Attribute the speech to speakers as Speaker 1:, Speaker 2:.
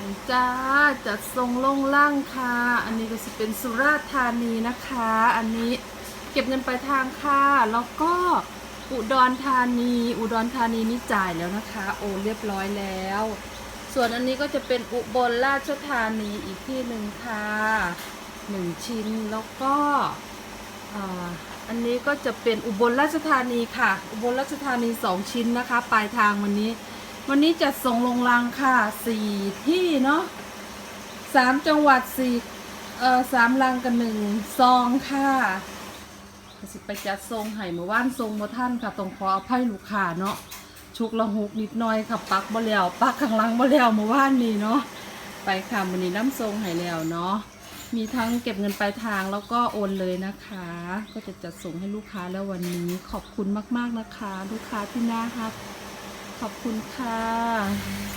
Speaker 1: ันจ้าจัดทรงลงล่างค่ะ อันนี้ก็จะเป็นสุราษฎร์ธานีนะคะ อันนี้เก็บเงินปลายทางค่ะ แล้วก็อุดรธานี อุดรธานีนี่จ่ายแล้วนะคะ โอนเรียบร้อยแล้ว ส่วนอันนี้ก็จะเป็นอุบลราชธานีอีกที่หนึ่งค่ะหนึ่งชิ้นแล้วก็อันนี้ก็จะเป็นอุบลราชธานีค่ะ อุบลราชธานีสองชิ้นนะคะ ปลายทางวันนี้ วันนี้จะส่งลงรังค่ะสี่ที่เนาะสามจังหวัดสี่เอ่อสามรังกับหนึ่งซองค่ะสิไปจัดทรงไห่เมื่อวานทรงบ่ท่านค่ะต้องขออภัยลูกค้าเนาะชุกละหุกนิดหน่อยค่ะปักบ่แล้วปักข้างลังบ่แล้วเมื่อวานนี้เนาะไปค่ะวันนี้น้ำทรงไห่แล้วเนาะมีทั้งเก็บเงินปลายทางแล้วก็โอนเลยนะคะ ก็จะจัดส่งให้ลูกค้าแล้ววันนี้ขอบคุณมากๆนะคะ ลูกค้าที่น่ารัก ขอบคุณค่ะ